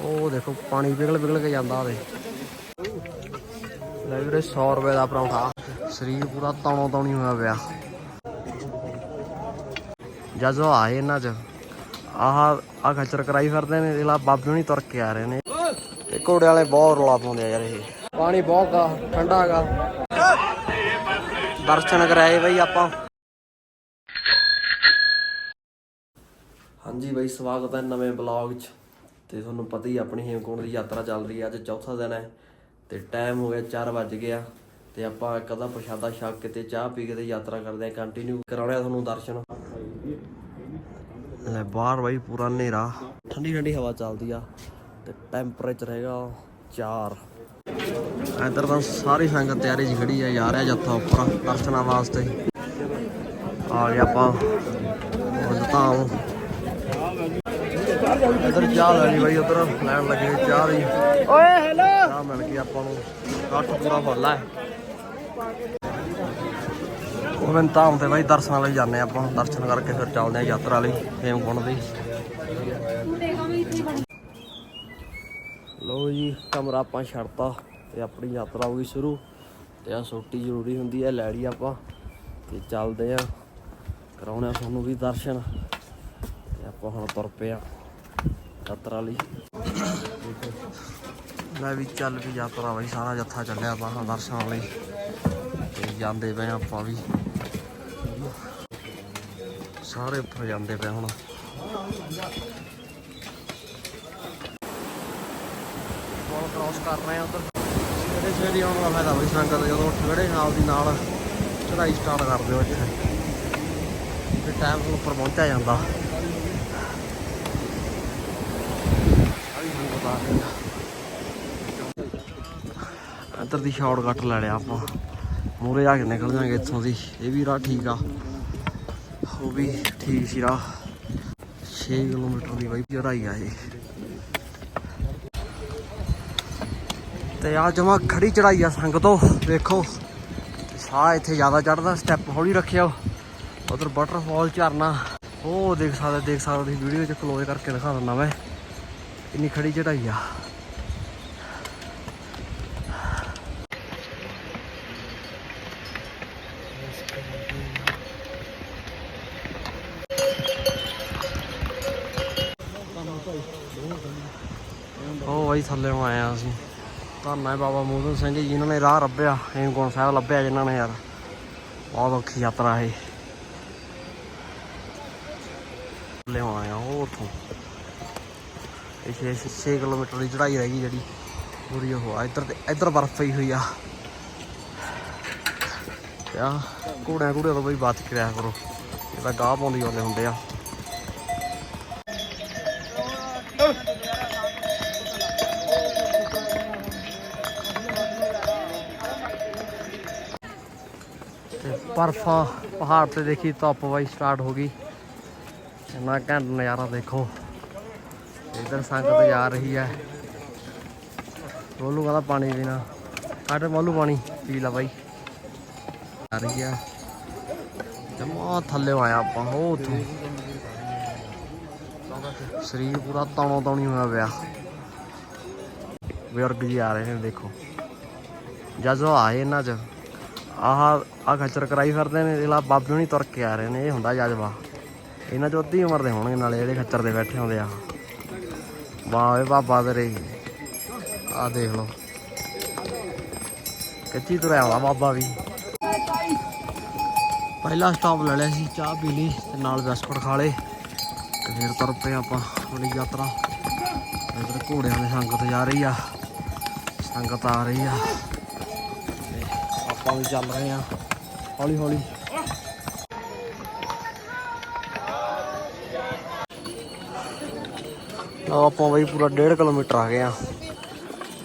ਉਹ ਦੇਖੋ, ਪਾਣੀ ਪਿਘਲ ਪਿਘਲ ਕੇ ਜਾਂਦਾ ਉਹਦੇ ਲੈ ਵੀਰੇ 100 ਰੁਪਏ ਦਾ ਪਰੌਂਠਾ। ਸਰੀਰ ਪੂਰਾ ਤੌਣੋਂ ਤੌਣੀ ਹੋਇਆ ਪਿਆ। ਜਦੋਂ ਆਏ ਇਹਨਾਂ ਚ। ਆਹ ਆ ਖੱਚਰ ਕਰਾਈ ਫਿਰਦੇ ਨੇ ਇਹਲਾ ਬਾਬੇ ਨਹੀਂ ਤੁਰ ਕੇ ਆ ਰਹੇ ਨੇ। ਇਹ ਘੋੜੇ ਵਾਲੇ ਬਹੁਤ ਰੌਲਾ ਪਾਉਂਦੇ ਆ ਯਾਰ ਇਹ। ਪਾਣੀ ਬਹੁਤ ਗਾ, ਠੰਡਾ ਗਾ। ਦਰਸ਼ਨ ਕਰਾਏ ਬਈ ਆਪਾਂ। ਹਾਂਜੀ ਬਈ, ਸਵਾਗਤ ਹੈ ਨਵੇਂ ਬਲੌਗ 'ਚ। ਤੇ ਤੁਹਾਨੂੰ ਪਤਾ ਹੀ ਆਪਣੀ ਹੇਮਕੁੰਡ ਦੀ ਯਾਤਰਾ ਚੱਲ ਰਹੀ ਹੈ ਅੱਜ ਚੌਥਾ ਦਿਨ ਹੈ ਤੇ ਟਾਈਮ ਹੋ ਗਿਆ 4 ਵੱਜ ਗਿਆ ਤੇ ਆਪਾਂ ਇੱਕ ਅੱਧਾ ਪ੍ਰਸ਼ਾਦਾ ਛਕ ਕੇ ਤੇ ਚਾਹ ਪੀ ਕੇ ਤੇ ਯਾਤਰਾ ਕਰਦੇ ਆ ਕੰਟੀਨਿਊ ਕਰਾਉਣੇ ਤੁਹਾਨੂੰ ਦਰਸ਼ਨ। ਲੈ ਬਾਹਰ ਬਾਈ ਪੂਰਾ ਹਨੇਰਾ, ਠੰਡੀ ਠੰਡੀ ਹਵਾ ਚੱਲਦੀ ਆ ਤੇ ਟੈਂਪਰੇਚਰ ਹੈਗਾ 4 ਇੱਧਰ ਤਾਂ ਸਾਰੀ ਸੰਗਤ ਤਿਆਰੀ 'ਚ ਖੜੀ ਆ, ਜਾ ਰਿਹਾ ਜੱਥਾ ਉੱਪਰ ਦਰਸ਼ਨਾਂ ਵਾਸਤੇ। ਆ ਗਿਆ ਆਪਾਂ, ਹੁਣ ਤਾਂ ਇੱਧਰ ਚਾਹ ਲੈਣੀ ਬਾਈ ਉਧਰ ਲੈਣ ਲੱਗੇ ਚਾਹ ਦੀ। ਓਏ ਹੈਲੋ ਚਾਹ ਮਿਲ ਗਈ ਆਪਾਂ ਨੂੰ। ਕੱਟ ਪੂਰਾ ਫੁੱਲ ਹੈ ਉਹ ਮੈਂ ਤਾਂ ਤੇ ਬਾਈ ਦਰਸ਼ਨਾਂ ਲਈ ਜਾਂਦੇ ਆਪਾਂ। ਦਰਸ਼ਨ ਕਰਕੇ ਫਿਰ ਚੱਲਦੇ ਆ ਯਾਤਰਾ ਲਈ ਹੇਮਕੁੰਡ ਦੀ। ਲੋ ਜੀ ਕਮਰਾ ਆਪਾਂ ਛੱਡਤਾ ਤੇ ਆਪਣੀ ਯਾਤਰਾ ਹੋ ਗਈ ਸ਼ੁਰੂ। ਤੇ ਆ ਸੋਟੀ ਜ਼ਰੂਰੀ ਹੁੰਦੀ ਹੈ ਲੈ ਲਈ ਆਪਾਂ। ਤੇ ਚੱਲਦੇ ਆ ਕਰਾਉਣੇ ਤੁਹਾਨੂੰ ਵੀ ਦਰਸ਼ਨ। ਤੇ ਆਪਾਂ ਹੁਣ ਤੁਰ ਪਏ ਆ ਯਾਤਰਾ ਲਈ। ਲੈ ਵੀ ਚੱਲ ਵੀ ਯਾਤਰਾ ਬਈ, ਸਾਰਾ ਜੱਥਾ ਚੱਲਿਆ ਆਪਾਂ ਹੁਣ ਦਰਸ਼ਨ ਲਈ। ਤੇ ਜਾਂਦੇ ਪਏ ਆ ਆਪਾਂ ਵੀ। ਸਾਰੇ ਉੱਪਰ ਜਾਂਦੇ ਪਏ ਹੁਣ। ਪੁਲ ਕ੍ਰਾਸ ਕਰ ਰਹੇ ਆ ਉਧਰ। ਸਵੇਰੇ ਸਵੇਰੇ ਆਉਣ ਦਾ ਫਾਇਦਾ ਬਈ ਸੰਗਤ, ਜਦੋਂ ਸਵੇਰੇ ਨਾਲ ਦੀ ਨਾਲ ਚੜਾਈ ਸਟਾਰਟ ਕਰ ਦਿਓ ਇੱਥੇ। ਤੇ ਟਾਈਮ ਨੂੰ ਉੱਪਰ ਪਹੁੰਚਿਆ ਜਾਂਦਾ ਆ ਵੀ ਸੰਗਤ ਆ ਰਹੀ ਆ ਇੱਧਰ ਦੀ ਸ਼ਾਰਟਕਟ ਲੈ ਲਿਆ ਆਪਾਂ। ਮੂਰੇ ਜਾ ਕੇ ਨਿਕਲ ਜਾਾਂਗੇ ਇੱਥੋਂ ਦੀ। ਇਹ ਵੀ ਰਾਹ ਠੀਕ ਆ। ਉਹ ਵੀ ਠੀਕ ਸੀ ਰਾਹ। 6 ਕਿਲੋਮੀਟਰ ਦੀ ਬਾਈ ਚੜਾਈ ਆ ਇਹ। ਤੇ ਆ ਜਮਾ ਖੜੀ ਚੜਾਈ ਆ ਸੰਗਤੋ ਦੇਖੋ ਸਾਹ ਇੱਥੇ ਜ਼ਿਆਦਾ ਚੜਦਾ ਸਟੈਪ ਹੌਲੀ ਰੱਖਿਓ। ਉਧਰ ਵਾਟਰਫਾਲ ਝਰਨਾ। ਉਹ ਦੇਖ ਸਕਦੇ ਦੇਖ ਸਕਦੇ ਤੁਸੀਂ ਵੀਡੀਓ ਚ ਕਲੋਜ਼ ਕਰਕੇ ਦਿਖਾ ਦਿੰਦਾ ਮੈਂ। ਇੰਨੀ ਖੜੀ ਚੜਾਈ ਆ। ਉਹ ਬਾਈ ਥੱਲੇ ਆਇਆ ਆਏ ਆ ਅਸੀਂ। ਧੰਨਾ ਹੈ ਬਾਬਾ ਮੋਹਨ ਸਿੰਘ ਜੀ, ਜਿਨ੍ਹਾਂ ਨੇ ਰਾਹ ਲੱਭਿਆ। ਹੇਮਕੁੰਟ ਸਾਹਿਬ ਲੱਭਿਆ ਜਿਨ੍ਹਾਂ ਨੇ ਯਾਰ। ਬਹੁਤ ਔਖੀ ਯਾਤਰਾ ਹੈ ਥੱਲੇ ਨੂੰ ਆਏ ਆ ਉਹ ਉੱਥੋਂ ਇਹ 6 ਕਿਲੋਮੀਟਰ ਦੀ ਚੜ੍ਹਾਈ ਰਹਿ ਗਈ ਜਿਹੜੀ। ਪੂਰੀ ਉਹ ਆ। ਇੱਧਰ ਤੇ ਇੱਧਰ ਬਰਫ਼ ਪਈ ਹੋਈ ਆ। ਤੇ ਆ ਘੋੜਿਆਂ ਘੋੜਿਆਂ ਤੋਂ ਬਈ ਬਾਤ ਕਰਿਆ ਕਰੋ। ਇਹ ਤਾਂ ਗਾਹ ਪਾਉਂਦੀ ਆਉਂਦੇ ਹੁੰਦੇ ਆ। ਬਰਫਾਂ ਪਹਾੜ ਤੇ ਦੇਖੀ, ਧੁੱਪ ਬਾਈ ਸਟਾਰਟ ਹੋ ਗਈ। ਇੰਨਾ ਘੈਂਟ ਨਜ਼ਾਰਾ ਦੇਖੋ। ਇਧਰ ਸੰਗਤ ਜਾ ਰਹੀ ਹੈ ਮੋਲੂ ਕਹਿੰਦਾ ਪਾਣੀ ਪੀਣਾ। ਕੱਢ ਮੋਲੂ ਪਾਣੀ, ਪੀ ਲਾ ਬਾਈ। ਆ ਰਹੀ ਆ। ਜਮਾ ਥੱਲੇ ਆਇਆ ਆਪਾਂ ਉਹ ਉੱਥੋਂ। ਸਰੀਰ ਪੂਰਾ ਤੌਣੋਂ ਤੌਣੀ ਹੋਇਆ ਪਿਆ। ਬਜ਼ੁਰਗ ਜੀ ਆ ਰਹੇ ਨੇ, ਦੇਖੋ। ਜਦੋਂ ਆਏ ਇਹਨਾਂ ਚ। ਆਹ ਆ ਖੱਚਰ ਕਰਾਈ ਫਿਰਦੇ ਨੇ, ਇਹਲਾ ਬਾਬੇ ਨਹੀਂ ਤੁਰ ਕੇ ਆ ਰਹੇ ਨੇ, ਇਹ ਹੁੰਦਾ ਜਜ਼ਬਾ। ਇਹਨਾਂ ਚ ਅੱਧੀ ਉਮਰ ਦੇ ਹੋਣਗੇ, ਨਾਲੇ ਜਿਹੜੇ ਖੱਚਰ ਦੇ ਬੈਠੇ ਹੁੰਦੇ ਆ। ਵਾਹ ਏ ਬਾਬਾ ਤੇਰੇ। ਆ ਦੇਖ ਲਓ। ਕੱਚੀ ਤੁਰਿਆ ਆਉਂਦਾ ਬਾਬਾ ਵੀ। ਪਹਿਲਾ ਸਟਾਪ ਲੈ ਲਿਆ ਸੀ, ਚਾਹ ਪੀ ਲਈ ਤੇ ਨਾਲ ਬਿਸਕੁਟ ਖਾ ਲਏ। ਤੇ ਫਿਰ ਤੁਰ ਪਏ ਆਪਾਂ ਆਪਣੀ ਯਾਤਰਾ। ਇਧਰ ਘੋੜਿਆਂ ਦੀ ਸੰਗਤ ਜਾ ਰਹੀ ਆ। ਸੰਗਤ ਆ ਰਹੀ ਆ। ਆਪਾਂ ਵੀ ਚੱਲ ਰਹੇ ਆ। ਹੌਲੀ ਹੌਲੀ ਲਓ ਆਪਾਂ ਬਈ ਪੂਰਾ 1.5 ਕਿਲੋਮੀਟਰ ਆ ਗਏ ਆ।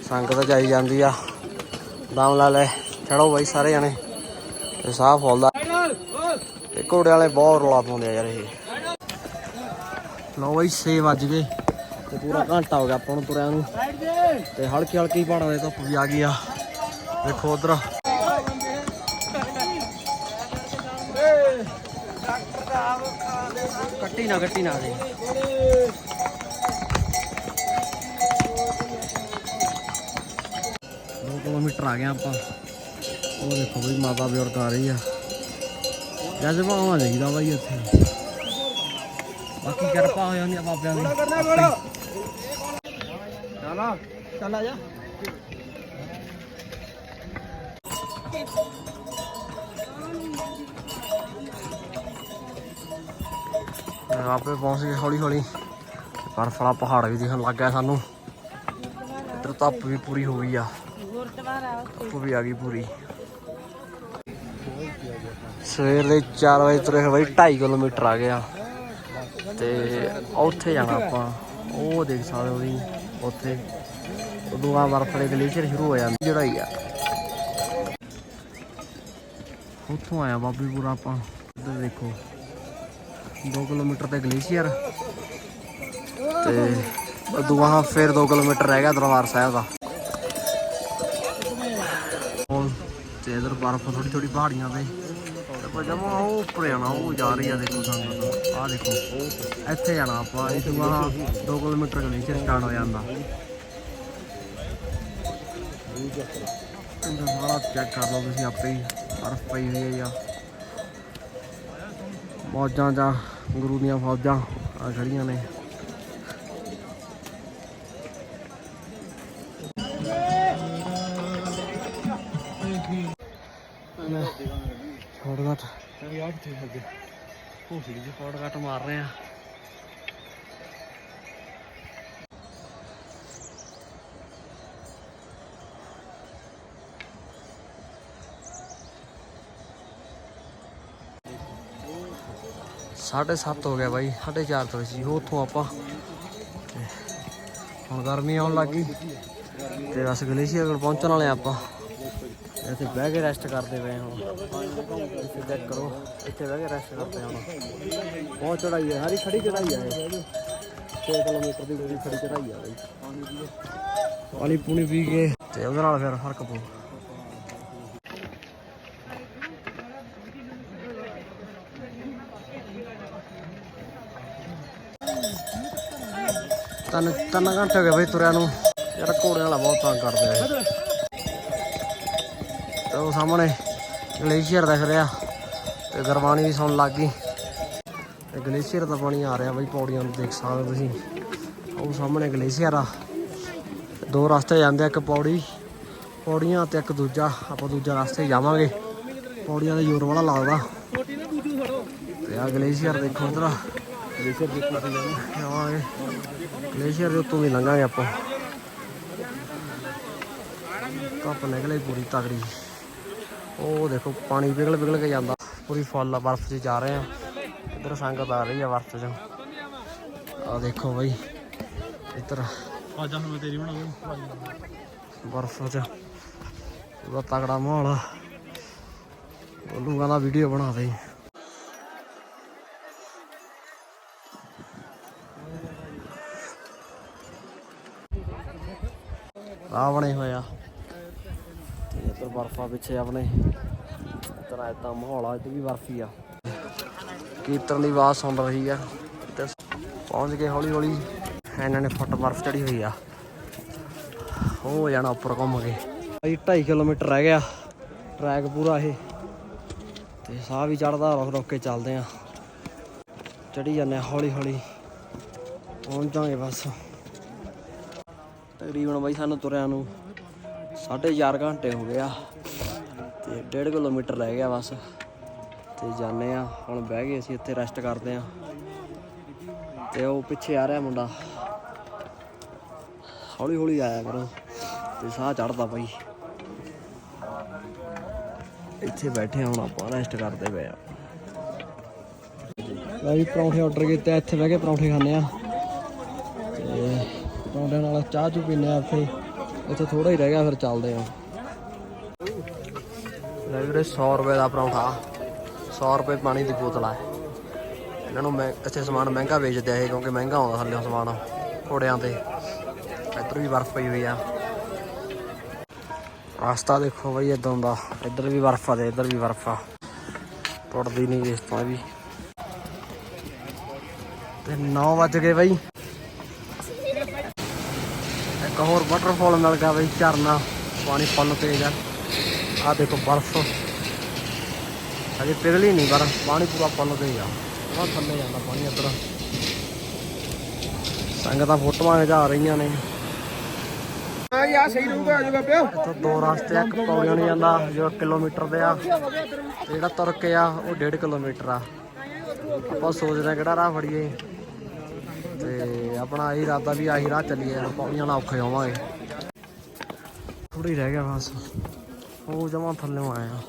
ਸੰਗਤ ਜਾਈ ਜਾਂਦੀ ਆ। ਦਮ ਲਾ ਲੈ। ਚੜੋ ਬਾਈ ਸਾਰੇ ਜਣੇ। ਤੇ ਸਾਹ ਫੁੱਲਦਾ। ਇਹ ਘੋੜੇ ਵਾਲੇ ਬਹੁਤ ਰੌਲਾ ਪਾਉਂਦੇ ਆ ਯਾਰ ਇਹ। ਲਓ ਬਾਈ 6 ਵੱਜ ਗਏ। ਤੇ ਪੂਰਾ ਘੰਟਾ ਹੋ ਗਿਆ ਆਪਾਂ ਨੂੰ ਤੁਰਿਆਂ ਨੂੰ। ਤੇ ਹਲਕੀ ਹਲਕੀ ਪਹਾੜਾਂ ਦੇ ਧੁੱਪ ਵੀ ਆ ਗਈ ਆ। ਦੇਖੋ ਉਧਰ। ਕੱਟੀ ਨਾ ਕੱਟੀ ਨਾ। ਦੇ ਕਿਲੋਮੀਟਰ ਆ ਗਏ ਆਪਾਂ। ਉਹ ਦੇਖੋ ਬਈ ਮਾਤਾ ਬਜ਼ੁਰਗ ਆ ਰਹੀ ਆ। ਜਜ਼ਬਾ ਆਉਣਾ ਚਾਹੀਦਾ ਬਾਈ ਇੱਥੇ। ਬਾਕੀ ਕਿਰਪਾ ਹੋ ਜਾਂਦੀ ਆ ਬਾਬਿਆਂ ਦੀ। ਚਲਾ ਚੱਲ ਜਾ। ਆਪੇ ਪਹੁੰਚ ਗਏ ਹੌਲੀ ਹੌਲੀ। ਬਰਫ ਵਾਲਾ ਪਹਾੜ ਵੀ ਦਿਖਣ ਲੱਗ ਗਿਆ ਸਾਨੂੰ। ਇੱਧਰ ਧੁੱਪ ਵੀ ਪੂਰੀ ਹੋ ਗਈ ਆ। ਧੁੱਪ ਵੀ ਆ ਗਈ ਪੂਰੀ। ਸਵੇਰ ਦੇ 4 ਵਜੇ ਤੁਰੇ ਹੋਏ 2.5 ਕਿਲੋਮੀਟਰ ਆ ਗਿਆ। ਤੇ ਉੱਥੇ ਜਾਣਾ ਆਪਾਂ। ਉਹ ਦੇਖ ਸਕਦੇ ਹੋ ਵੀ ਉੱਥੇ। ਉਦੋਂ ਆ ਬਰਫ ਦੇ ਗਲੇਸ਼ੀਅਰ ਸ਼ੁਰੂ ਹੋ ਜਾਂਦੀ ਚੜਾਈ ਆ। ਉੱਥੋਂ ਆਇਆ ਬਾਬੀਪੁਰਾ ਆਪਾਂ। ਇੱਧਰ ਦੇਖੋ। 2 ਕਿਲੋਮੀਟਰ ਤੇ ਗਲੇਸ਼ੀਅਰ। ਤੇ ਉਦੋਂ ਆ ਫਿਰ 2 ਕਿਲੋਮੀਟਰ ਰਹਿ ਗਿਆ ਦਰਬਾਰ ਸਾਹਿਬ ਦਾ। ਬਰਫ ਥੋੜੀ ਥੋੜੀ ਪਹਾੜੀਆਂ ਤੇ। ਤੇ ਆਪਾਂ ਜਮਾ ਉਹ ਉੱਪਰ ਜਾਣਾ, ਉਹ ਜਾ ਰਹੀ ਆ ਦੇਖੋ ਸਾਨੂੰ। ਆਹ ਦੇਖੋ, ਇੱਥੇ ਜਾਣਾ ਆਪਾਂ, ਇਹ ਤੋਂ ਆ 2 ਕਿਲੋਮੀਟਰ ਗਲੇਸ਼ੀਅਰ ਸਟਾਰਟ ਹੋ ਜਾਂਦਾ। ਇਹਦਾ ਸਾਰਾ ਚੈੱਕ ਕਰ ਲਓ ਤੁਸੀਂ ਆਪੇ ਹੀ, ਬਰਫ ਪਈ ਹੋਈ ਹੈ ਜਾਂ ਮੌਜਾਂ ਜਾਂ, ਗੁਰੂ ਦੀਆਂ ਫੌਜਾਂ ਆ ਖੜੀਆਂ ਨੇ। ਸ਼ਾਰਟਕਟ ਯਾਰ ਕਿੱਥੇ ਅੱਗੇ ਭੂਸੜੀ ਜੀ ਸ਼ਾਰਟਕਟ ਮਾਰ ਰਹੇ ਆ। ਸਾਢੇ ਸੱਤ ਹੋ ਗਿਆ ਬਾਈ ਸਾਢੇ ਚਾਰ ਤੋਂ ਸੀ ਉੱਥੋਂ ਆਪਾਂ। ਹੁਣ ਗਰਮੀ ਆਉਣ ਲੱਗ ਤੇ ਬਸ ਗਲੇਸ਼ੀਅਰ ਕੋਲ ਪਹੁੰਚਣ ਵਾਲੇ ਆਪਾਂ। ਇੱਥੇ ਬਹਿ ਕੇ ਰੈਸਟ ਕਰਦੇ ਪਏ ਹੁਣ। ਇੱਥੇ ਚੈੱਕ ਕਰੋ। ਇੱਥੇ ਬਹਿ ਕੇ ਰੈਸਟ ਕਰਦੇ ਹੁਣ। ਬਹੁਤ ਚੜਾਈ ਹੈ ਸਾਰੀ ਖੜੀ ਚੜਾਈ ਹੈ। 6 ਕਿਲੋਮੀਟਰ ਦੀ ਜਿਹੜੀ ਖੜੀ ਚੜਾਈ ਆ ਬਈ। ਪਾਣੀ ਪੂਣੀ ਪੀ ਕੇ। ਤੇ ਉਹਦੇ ਨਾਲ ਫਿਰ ਫ਼ਰਕ ਪਊ। ਤਿੰਨ ਤਿੰਨ ਘੰਟੇ ਹੋ ਗਏ ਬਈ ਤੁਰਿਆਂ ਨੂੰ। ਯਾਰ ਘੋੜਿਆਂ ਵਾਲਾ ਬਹੁਤ ਤੰਗ ਕਰਦੇ ਆ ਤੇ ਉਹ ਸਾਹਮਣੇ ਗਲੇਸ਼ੀਅਰ ਦਿਖ ਰਿਹਾ ਤੇ ਗਰਮਾਨੀ ਵੀ ਸੌਣ ਲੱਗ ਗਈ। ਤੇ ਗਲੇਸ਼ੀਅਰ ਦਾ ਪਾਣੀ ਆ ਰਿਹਾ ਬਈ ਪੌੜੀਆਂ ਨੂੰ ਦੇਖ ਸਕਦੇ ਤੁਸੀਂ। ਉਹ ਸਾਹਮਣੇ ਗਲੇਸ਼ੀਅਰ ਆ। ਦੋ ਰਸਤੇ ਜਾਂਦੇ ਆ ਇੱਕ ਪੌੜੀ ਪੌੜੀਆਂ ਤੇ ਇੱਕ ਦੂਜਾ। ਆਪਾਂ ਦੂਜਾ ਰਸਤੇ ਜਾਵਾਂਗੇ। ਪੌੜੀਆਂ ਦਾ ਜ਼ੋਰ ਵਾਲਾ ਲੱਗਦਾ। ਤੇ ਆ ਗਲੇਸ਼ੀਅਰ ਦੇਖੋ ਉਧਰ ਗਲੇਸ਼ੀਅਰ ਦੇਖੋ ਤੁਸੀਂ ਜਾਵਾਂਗੇ। ਗਲੇਸ਼ੀਅਰ ਦੇ ਉੱਤੋਂ ਵੀ ਲੰਘਾਂਗੇ ਆਪਾਂ। ਧੁੱਪ ਨਿਕਲੇ ਪੂਰੀ ਤਗੜੀ ਉਹ ਦੇਖੋ ਪਾਣੀ ਪਿਘਲ ਪਿਘਲ ਕੇ ਜਾਂਦਾ। ਪੂਰੀ ਫੁੱਲ ਬਰਫ਼ 'ਚ ਜਾ ਰਹੇ ਆ। ਇੱਧਰ ਸੰਗਤ ਆ ਰਹੀ ਆ ਬਰਫ਼ 'ਚ। ਆ ਦੇਖੋ ਬਈ ਇੱਧਰ ਆ ਜਾ ਹੁਣ ਮੈਂ ਤੇਰੀ ਬਣਾ ਦੂੰ ਬਰਫ਼ 'ਚ। ਪੂਰਾ ਤਗੜਾ ਮਾਹੌਲ ਆ। ਉਹਨੂੰ ਕਹਿੰਦਾ ਵੀਡੀਓ ਬਣਾ ਦੇ। ਆ ਬਣੇ ਹੋਇਆ ਇੱਧਰ ਬਰਫਾ ਪਿੱਛੇ ਆਪਣੇ। ਇੱਧਰ ਐਦਾਂ ਮਾਹੌਲ ਆ, ਇੱਧਰ ਵੀ ਬਰਫੀ ਆ। ਕੀਰਤਨ ਦੀ ਆਵਾਜ਼ ਸੁਣ ਰਹੀ ਆ। ਤੇ ਪਹੁੰਚ ਗਏ ਹੌਲੀ ਹੌਲੀ। ਇਹਨਾਂ ਨੇ ਫੁੱਟ ਬਰਫ ਚੜੀ ਹੋਈ ਆ। ਹੋ ਜਾਣਾ ਉੱਪਰ ਘੁੰਮ ਕੇ। ਭਾਈ 2.5 ਕਿਲੋਮੀਟਰ ਰਹਿ ਗਿਆ। ਟਰੈਕ ਪੂਰਾ ਇਹ। ਤੇ ਸਾਹ ਵੀ ਚੜਦਾ ਰੁਕ ਰੁਕ ਕੇ ਚੱਲਦੇ ਆ। ਚੜੀ ਜਾਂਦੇ ਆ ਹੌਲੀ ਹੌਲੀ। ਪਹੁੰਚ ਜਾਾਂਗੇ ਬਸ। ਤਕਰੀਬਨ ਬਾਈ ਸਾਨੂੰ ਤੁਰਿਆਂ ਨੂੰ 4.5 ਘੰਟੇ ਹੋ ਗਏ ਆ ਤੇ 1.5 ਕਿਲੋਮੀਟਰ ਰਹਿ ਗਿਆ ਬਸ ਤੇ ਜਾਂਦੇ ਆ, ਹੁਣ ਬਹਿ ਗਏ ਅਸੀਂ ਇੱਥੇ ਰੈਸਟ ਕਰਦੇ ਆ। ਤੇ ਉਹ ਪਿੱਛੇ ਆ ਰਿਹਾ ਮੁੰਡਾ। ਹੌਲੀ ਹੌਲੀ ਆਇਆ ਕਰੋ ਤੇ ਸਾਹ ਚੜਦਾ ਬਾਈ। ਇੱਥੇ ਬੈਠੇ ਹੁਣ ਆਪਾਂ ਰੈਸਟ ਕਰਦੇ ਪਏ ਆ। ਵੀ ਪਰੌਂਠੇ ਆਰਡਰ ਕੀਤੇ ਇੱਥੇ ਬਹਿ ਕੇ ਪਰੌਂਠੇ ਖਾਣੇ ਆ। ਤੇ ਪਰੌਂਠੇ ਨਾਲ ਚਾਹ ਚੂ ਪੀਨੇ ਆ ਇੱਥੇ। ਇੱਥੇ ਥੋੜਾ ਹੀ ਰਹਿ ਗਿਆ, ਫਿਰ ਚੱਲਦੇ ਆ। ਲੈ ਵੀਰੇ 100 ਰੁਪਏ ਦਾ ਪਰੌਂਠਾ। 100 ਰੁਪਏ ਪਾਣੀ ਦੀ ਬੋਤਲ ਆ ਇਹਨਾਂ ਨੂੰ ਮੈਂ ਇੱਥੇ ਸਮਾਨ ਮਹਿੰਗਾ ਵੇਚਦੇ ਆ ਇਹ, ਕਿਉਂਕਿ ਮਹਿੰਗਾ ਆਉਂਦਾ ਥੱਲੇ ਸਮਾਨ, ਘੋੜਿਆਂ ਤੇ। ਇੱਧਰ ਵੀ ਬਰਫ਼ ਪਈ ਹੋਈ ਆ। ਰਸਤਾ ਦੇਖੋ ਬਈ ਇਦਾਂ ਦਾ। ਇੱਧਰ ਵੀ ਬਰਫ਼ ਆ ਤੇ ਇੱਧਰ ਵੀ ਬਰਫ਼ ਆ। ਟੁੱਟਦੀ ਨਹੀਂ ਇਸ ਤੋਂ ਵੀ। ਤੇ 9 ਵਜ ਗਏ ਬਈ। ਹੋਰ ਵਾਟਰਫਾਲ ਮਿਲ ਗਿਆ ਬਈ ਝਰਨਾ ਪਾਣੀ ਫੁੱਲ ਤੇਜ਼ ਆ। ਆ ਦੇਖੋ ਬਰਫ਼। ਅਜੇ ਪਿਘਲੀ ਨਹੀਂ ਪਰ ਪਾਣੀ ਪੂਰਾ ਫੁੱਲ ਤੇਜ਼ ਆ। ਬਹੁਤ ਥੱਲੇ ਜਾਂਦਾ ਪਾਣੀ ਇੱਧਰ। ਸੰਗਤਾਂ ਫੋਟੋਆਂ ਖਿਚਾ ਰਹੀਆਂ ਨੇ। ਆ ਯਾ ਸਹੀ ਰਹੂਗਾ ਆ ਜਾਊਗਾ ਪਿਆ ਇੱਥੋਂ ਦੋ ਰਸਤੇ ਇੱਕ ਪੌੜੀਆਂ ਨੂੰ ਜਾਂਦਾ ਜੋ ਕਿਲੋਮੀਟਰ ਦੇ ਆ। ਤੇ ਜਿਹੜਾ ਤੁਰ ਕੇ ਆ ਉਹ 1.5 ਕਿਲੋਮੀਟਰ ਆ। ਆਪਾਂ ਸੋਚਦੇ ਕਿਹੜਾ ਰਾਹ ਫੜੀਏ। ਤੇ ਆਪਣਾ ਇਹ ਇਰਾਦਾ ਵੀ ਆਹੀ ਰਾਹ ਚੱਲੀਏ, ਪੌੜੀਆਂ ਨਾਲ ਔਖੇ ਹੋਵਾਂਗੇ। ਥੋੜੀ ਰਹਿ ਗਿਆ ਬਸ। ਉਹ ਜਮਾ ਥੱਲੇ ਆਇਆ।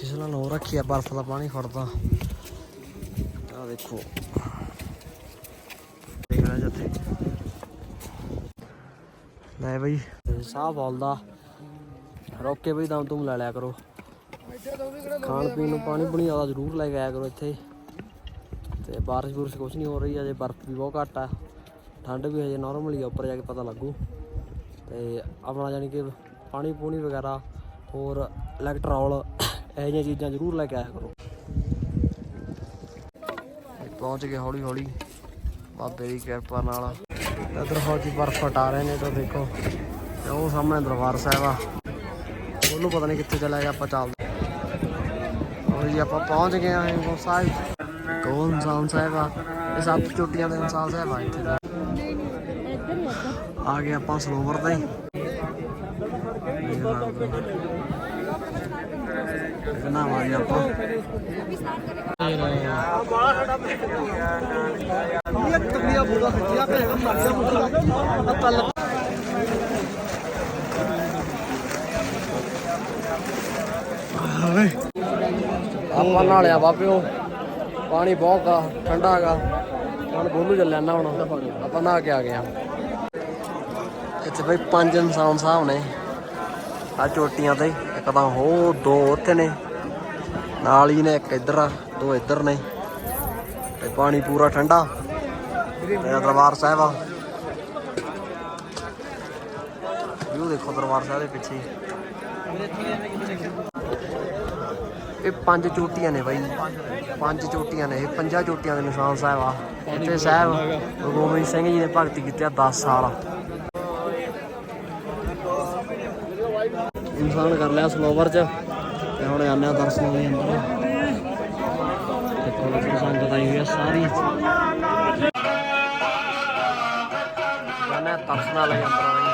ਫਿਸਲਾਂ ਨੋ ਰੱਖੀ ਆ, ਬਰਫ਼ ਦਾ ਪਾਣੀ ਖੜਦਾ। ਆ ਦੇਖੋ। ਦੇਖ ਜਿੱਥੇ। ਲੈ ਬਈ। ਸਾਹ ਬੋਲਦਾ ਰੋਕੇ ਕੇ ਬਈ ਦਮ ਤੁਮ ਲੈ ਲਿਆ ਕਰੋ। ਖਾਣ ਪੀਣ ਨੂੰ ਪਾਣੀ ਬਣੀ ਜ਼ਿਆਦਾ ਜ਼ਰੂਰ ਲੈ ਕੇ ਆਇਆ ਕਰੋ ਇੱਥੇ। ਤੇ ਬਾਰਿਸ਼ ਬੁਰਸ਼ ਕੁਛ ਨਹੀਂ ਹੋ ਰਹੀ ਅਜੇ ਬਰਫ਼ ਵੀ ਬਹੁਤ ਘੱਟ ਆ। ਠੰਡ ਵੀ ਹਜੇ ਨਾਰਮਲੀ ਆ, ਉੱਪਰ ਜਾ ਕੇ ਪਤਾ ਲੱਗੂ। ਤੇ ਆਪਣਾ ਜਾਨੀ ਕਿ ਪਾਣੀ ਪੂਣੀ ਵਗੈਰਾ ਹੋਰ ਇਲੈਕਟ੍ਰੋਲ ਇਹੋ ਜਿਹੀਆਂ ਚੀਜ਼ਾਂ ਜ਼ਰੂਰ ਲੈ ਕੇ ਆਇਆ ਕਰੋ। ਪਹੁੰਚ ਗਏ ਹੌਲੀ ਹੌਲੀ, ਬਾਬੇ ਦੀ ਕਿਰਪਾ ਨਾਲ। ਇਧਰ ਫੌਜੀ ਬਰਫ਼ ਹਟਾ ਰਹੇ ਨੇ, ਤਾਂ ਦੇਖੋ, ਤੇ ਉਹ ਸਾਹਮਣੇ ਦਰਬਾਰ ਸਾਹਿਬ ਆ। ਉਹਨੂੰ ਪਤਾ ਨਹੀਂ ਕਿੱਥੇ ਚਲਾ ਗਿਆ, ਆਪਾਂ ਚੱਲਦੇ ਹੋਰ ਜੀ ਆਪਾਂ ਪਹੁੰਚ ਗਏ ਆ ਹੇਮਕੁੰਟ ਸਾਹਿਬ। ਕੋਲ ਨਿਸ਼ਾਨ ਸਾਹਿਬ ਆ ਇਹ ਸੱਤ ਚੋਟੀਆਂ ਦੇ ਨਿਸ਼ਾਨ ਸਾਹਿਬ ਆ ਇੱਥੇ ਦਾ ਆ ਗਏ ਆਪਾਂ ਸਰੋਵਰ ਵਾਰੀ ਆਪਾਂ। ਇਹ ਬੋਲਾ ਮਰ ਗਿਆ ਆਪਾਂ ਨਾਲਿਆ ਬਾਬਿਓ। ਪਾਣੀ ਬਹੁਤ ਆ, ਠੰਡਾ ਹੈਗਾ। ਹੁਣ ਗੋਲੂ ਚੱਲਿਆ ਨਾ ਹੁਣ, ਆਪਾਂ ਨਹਾ ਕੇ ਆ ਗਏ ਆ ਇੱਥੇ ਬਈ ਪੰਜ ਇਨਸਾਨ ਸਾਹਿਬ ਨੇ। ਆ ਚੋਟੀਆਂ ਤੇ ਇੱਕ ਤਾਂ ਹੋ ਦੋ ਉੱਥੇ ਨੇ। ਨਾਲ ਹੀ ਨੇ ਇੱਕ ਇੱਧਰ ਆ, ਦੋ ਇੱਧਰ ਨੇ। ਤੇ ਪਾਣੀ ਪੂਰਾ ਠੰਡਾ। ਤੇ ਦਰਬਾਰ ਸਾਹਿਬ ਆ। ਵਿਊ ਦੇਖੋ ਦਰਬਾਰ ਸਾਹਿਬ ਦੇ ਪਿੱਛੇ। ਇਹ ਪੰਜ ਚੋਟੀਆਂ ਨੇ ਬਾਈ। ਪੰਜ ਚੋਟੀਆਂ ਨੇ, ਇਹ ਪੰਜਾਂ ਚੋਟੀਆਂ ਦੇ ਨਿਸ਼ਾਨ ਸਾਹਿਬ ਆ। ਇੱਥੇ ਸਾਹਿਬ ਗੁਰੂ ਗੋਬਿੰਦ ਸਿੰਘ ਜੀ ਨੇ ਭਗਤੀ ਕੀਤੀ ਆ 10 ਸਾਲ। ਇਨਸਾਨ ਕਰ ਲਿਆ ਸਲੋਵਰ ਚ, ਤੇ ਹੁਣ ਜਾਂਦੇ ਆ ਦਰਸ਼ਨ ਦੇ ਅੰਦਰ। ਦੇਖੋ ਜੀ ਸੰਗਤ ਆਈ ਹੋਈ ਆ ਸਾਰੀ। ਜਾਂਦੇ ਆ ਲਈ ਅੰਦਰ। ਆਈ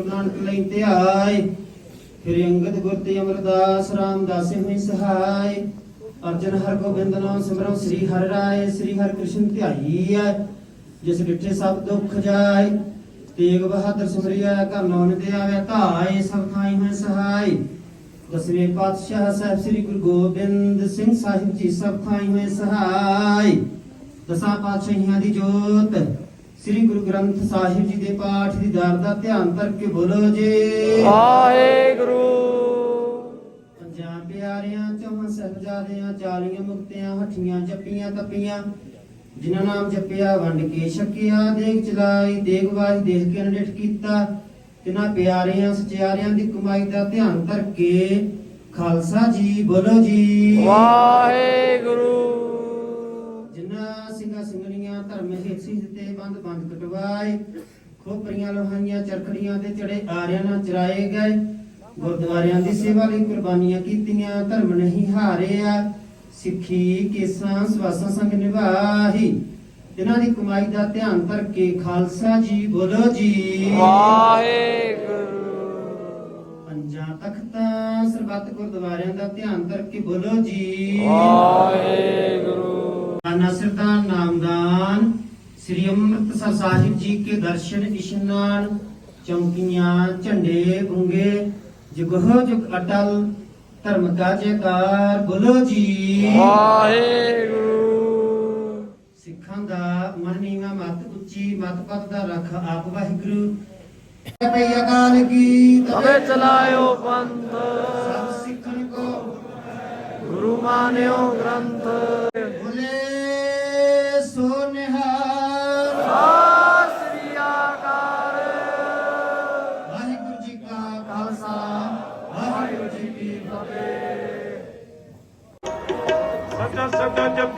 ਗੁਰੂ ਨਾਨਕ ਲਈ ਧਿਆਏ। ਫਿਰ ਅੰਗਦ ਗੁਰ ਤੇ ਅਮਰਦਾਸ ਰਾਮਦਾਸੇ ਹੋਈ ਸਹਾਈ ਅਰਜਨ ਹਰ ਗੋਬਿੰਦ ਨਾਮ ਸਿਮਰੋ ਸ੍ਰੀ ਹਰਿ ਰਾਏ, ਸ੍ਰੀ ਹਰਿ ਕ੍ਰਿਸ਼ਨ ਧਿਆਈ ਐ ਜਿਸ ਡਿਠੇ ਸਭ ਦੁੱਖ ਜਾਏ, ਤੇਗ ਬਹਾਦਰ ਸਿਮਰਿਆ ਘਰ ਨੌਨ ਦੇ ਆਵੇ ਧਾਏ, ਸਭ ਥਾਈ ਹੋਏ ਸਹਾਈ ਦਸਵੇਂ ਪਾਤਸ਼ਾਹ ਸਾਹਿਬ ਸ੍ਰੀ ਗੁਰੂ ਗੋਬਿੰਦ ਸਿੰਘ ਸਾਹਿਬ ਜੀ ਸਭ ਥਾਈ ਹੋਏ ਸਹਾਈ ਦਸਾਂ ਪਾਤਸ਼ਾਹੀਆਂ ਦੀ ਜੋਤ ਸ੍ਰੀ ਗੁਰੂ ਗ੍ਰੰਥ ਸਾਹਿਬ ਜੀ ਦੇ ਪਾਠ ਦੀ ਦਰ ਦਾ ਧਿਆਨ ਧਰ ਕੇ ਬੋਲੋ ਜੀ। ਵਾਹਿਗੁਰੂ। ਪੰਜਾਂ ਪਿਆਰਿਆਂ ਚੌਹਾਂ ਸਹਿਬਜ਼ਾਦਿਆਂ ਚਾਲੀਆਂ ਮੁਕਤਿਆਂ ਹੱਠੀਆਂ ਜੱਪੀਆਂ ਤਪੀਆਂ ਜਿਨ੍ਹਾਂ ਨਾਮ ਜਪਿਆ ਵੰਡ ਕੇ ਛਕਿਆ ਦੇਖ ਚਲਾਈ ਦੇਖ ਵਾਜ ਦੇਖ ਕੇ ਅਨਡਿਠ ਕੀਤਾ ਤਿਨਾਂ ਪਿਆਰਿਆਂ ਸਚਿਆਰਿਆਂ ਦੀ ਕਮਾਈ ਦਾ ਧਿਆਨ ਧਰ ਕੇ ਖਾਲਸਾ ਜੀ ਬੋਲੋ ਜੀ। ਵਾਹਿਗੁਰੂ। ਕਟਵਾਏ ਖੋਪਰੀਆਂ ਲੋਹਾਈਆਂ ਚਰਖੜੀਆਂ ਤੇ ਚੜੇ ਆਰਿਆਂ ਨਾਲ ਚਰਾਏ ਗਏ। ਗੁਰਦੁਆਰਿਆਂ ਦੀ ਸੇਵਾ ਲਈ ਕੁਰਬਾਨੀਆਂ ਕੀਤੀਆਂ ਧਰਮ ਨਹੀਂ ਹਾਰਿਆ। ਸਿੱਖੀ ਕੇਸਾਂ ਸਵਾਸਾਂ ਸੰਗ ਨਿਭਾਹੀ। ਜਿਨ੍ਹਾਂ ਦੀ ਕਮਾਈ ਦਾ ਧਿਆਨ ਧਰ ਕੇ ਖਾਲਸਾ ਜੀ ਬੋਲੋ ਜੀ। ਵਾਹਿਗੁਰੂ। ਪੰਜਾਂ ਤਖਤਾਂ ਸਰਬੱਤ ਗੁਰਦੁਆਰਿਆਂ ਦਾ ਧਿਆਨ ਧਰ ਕੇ ਬੋਲੋ ਜੀ। ਵਾਹਿਗੁਰੂ। ਨਾਨਾ ਸਰਦਾਰ ਨਾਮਦਾਨ ਸ੍ਰੀ ਅੰਮ੍ਰਿਤਸਰ ਸਾਹਿਬ ਜੀ ਕੇ ਦਰਸ਼ਨ ਇਸ਼ਨਾਨ ਚੌਂਕੀਆਂ ਝੰਡੇ ਬੁੰਗੇ ਜੁਗੋ ਜੁਗ ਅਟਲ ਧਰਮ ਕਾ ਜੈਕਾਰ ਬੋਲੋ ਜੀ। ਵਾਹਿਗੁਰੂ। ਸਿੱਖਾਂ ਦਾ ਮਨ ਨੀਵਾ ਮਤ ਉੱਚੀ ਮਤ ਪਤ ਦਾ ਰੱਖ ਆਪ ਵਾਹਿਗੁਰੂ। ਪਈ ਅਕਾਲ ਕੀ ਤਵੇ ਚਲਾਇਓ ਪੰਥ। ਸਭ ਸਿੱਖਣ ਕੋ। ਗੁਰੂ ਮਾਨਿਓ ਗ੍ਰੰਥ।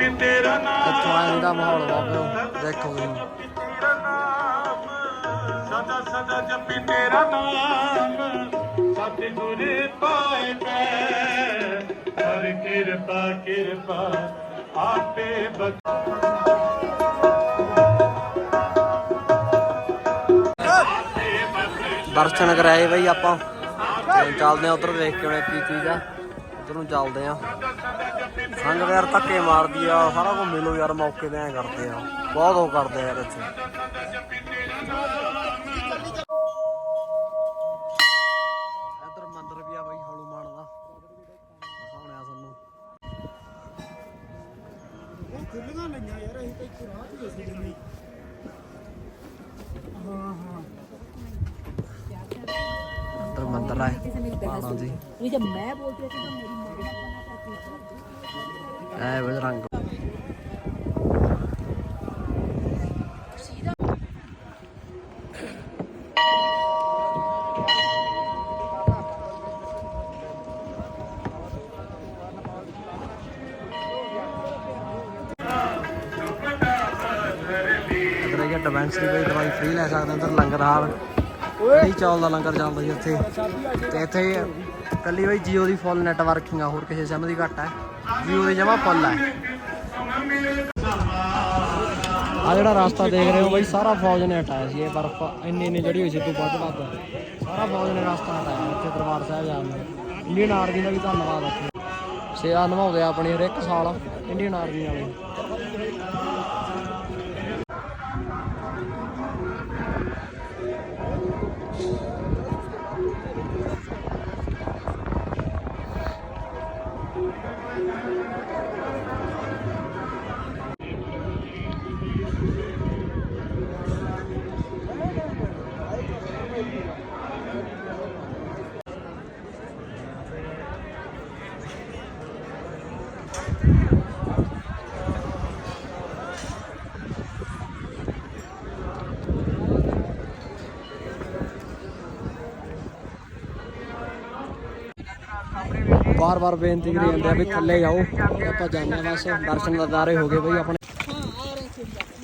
ਜਪੀ ਤੇਰਾ ਨਾਮ ਇੱਥੋਂ ਆਏ ਦਾ ਮਾਹੌਲ ਬਾਬਿਓ ਦੇਖੋ ਤੁਸੀਂ ਜਪੀ ਤੇਰਾ ਨਾਮ ਸਦਾ ਸਦਾ ਜਪੀ ਤੇਰਾ ਨਾਮ। ਸਤਿਗੁਰ ਪਾਏ ਪੈ ਹਰ ਕਿਰਪਾ ਕਿਰਪਾ ਆਪੇ ਬਖ ਦਰਸ਼ਨ ਕਰਾਏ ਬਈ ਆਪਾਂ। ਚੱਲਦੇ ਆ ਉਧਰ ਦੇਖ ਕੇ ਆਉਣੇ ਕੀ ਚੀਜ਼ ਆ। ਉਧਰ ਨੂੰ ਚੱਲਦੇ ਆ ਸੰਗ ਯਾਰ ਧੱਕੇ ਮਾਰਦੀ ਆ, ਸਾਰਾ ਕੁਝ ਮਿਲੋ ਯਾਰ ਮੌਕੇ ਤੇ ਐ ਕਰਦੇ ਆ। ਬਹੁਤ ਉਹ ਕਰਦੇ ਆ ਯਾਰ ਇੱਥੇ। ਐਵੇਂ ਰੰਗ ਦਵਾਈ ਫ੍ਰੀ ਲੈ ਸਕਦੇ ਲੰਗਰ ਹਾਲ ਕੜੀ ਚੌਲ ਦਾ ਲੰਗਰ ਚੱਲਦਾ ਜੀ ਇੱਥੇ ਤੇ ਇੱਥੇ ਕੱਲੀ ਬਈ ਜੀਓ ਦੀ ਫੁੱਲ ਨੈਟਵਰਕਿੰਗ ਆ। ਹੋਰ ਕਿਸੇ ਸਿਮ ਦੀ ਘੱਟ ਹੈ ਜੀਓ ਦੀ ਜਮਾ ਫੁੱਲ ਹੈ। ਆ ਜਿਹੜਾ ਰਸਤਾ ਦੇਖ ਰਹੇ ਹੋ ਬਈ, ਸਾਰਾ ਫੌਜ ਨੇ ਹਟਾਇਆ ਸੀ, ਇਹ ਬਰਫ਼ ਇੰਨੀ ਇੰਨੀ ਜਿਹੜੀ ਹੋਈ ਸੀ ਤੂੰ ਵੱਧ ਵੱਧ। ਸਾਰਾ ਫੌਜ ਨੇ ਰਸਤਾ ਹਟਾਇਆ, ਇੱਥੇ ਦਰਬਾਰ ਸਾਹਿਬ ਜਾਣ ਨੂੰ। ਇੰਡੀਅਨ ਆਰਮੀ ਦਾ ਵੀ ਧੰਨਵਾਦ ਇੱਥੇ। ਸੇਵਾ ਨਿਭਾਉਂਦੇ ਆ ਆਪਣੀ ਹਰ ਇੱਕ ਸਾਲ, ਇੰਡੀਅਨ ਆਰਮੀ ਵਾਲੇ। ਬਾਰ ਵਾਰ ਬੇਨਤੀ ਕਰੀ ਜਾਂਦੇ ਆ ਵੀ ਥੱਲੇ ਜਾਓ। ਤੇ ਆਪਾਂ ਜਾਂਦੇ ਆ ਬਸ। ਦਰਸ਼ਨ ਨਜ਼ਾਰੇ ਹੋ ਗਏ ਬਈ ਆਪਣੇ।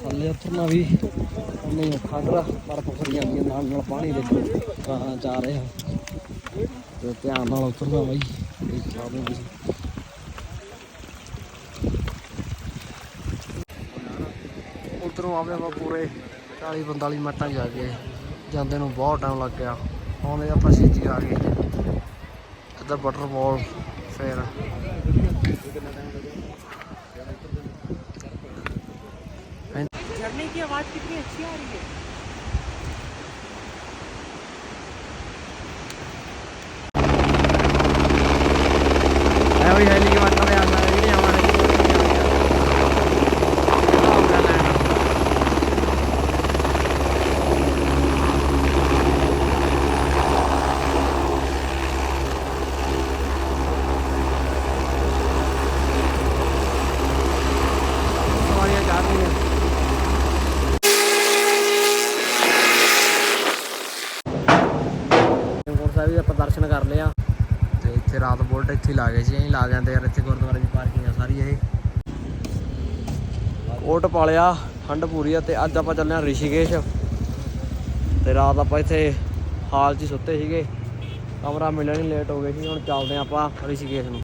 ਥੱਲੇ ਉਤਰਨਾ ਵੀ ਨਹੀਂ ਔਖਾ ਕਰਾ ਬਰਫ਼ ਜਾਂਦੀ ਨਾਲ ਨਾਲ ਪਾਣੀ ਦੇਖੋ ਹਾਂ ਜਾ ਰਹੇ ਆ ਤੇ ਧਿਆਨ ਨਾਲ ਉਤਰਨਾ ਬਈ। ਦੇਖ ਸਕਦੇ ਹੋ ਤੁਸੀਂ। ਉਤਰੋਂ ਆਵੇ ਆਪਾਂ ਪੂਰੇ 40 45 ਮਿੰਟਾਂ ਜਾ ਗਏ ਜਾਂਦੇ ਨੂੰ ਬਹੁਤ ਟਾਈਮ ਲੱਗ ਗਿਆ। ਆਉਂਦੇ ਆਪਾਂ ਛੇਤੀ ਆ ਗਏ। ਇੱਧਰ ਵਾਟਰਫਾਲ செய்கிறேன் झरने की आवाज़ कितनी अच्छी आ रही है भाई हेली के मतलब ਇੱਥੇ ਲਾ ਗਏ ਸੀ, ਅਸੀਂ ਲਾ ਜਾਂਦੇ ਯਾਰ ਇੱਥੇ ਗੁਰਦੁਆਰੇ ਦੀ ਪਾਰਕਿੰਗ ਆ ਸਾਰੀ ਇਹ। ਕੋਟ ਪਾਲਿਆ ਠੰਡ ਪੂਰੀ ਆ ਤੇ ਅੱਜ ਆਪਾਂ ਚੱਲੇ ਆ ਰਿਸ਼ੀਕੇਸ਼। ਤੇ ਰਾਤ ਆਪਾਂ ਇੱਥੇ ਹਾਲ 'ਚ ਹੀ ਸੁੱਤੇ ਸੀਗੇ। ਕਮਰਾ ਮਿਲਿਆ ਨਹੀਂ ਲੇਟ ਹੋ ਗਏ ਸੀ, ਹੁਣ ਚੱਲਦੇ ਆ ਆਪਾਂ ਰਿਸ਼ੀਕੇਸ਼ ਨੂੰ।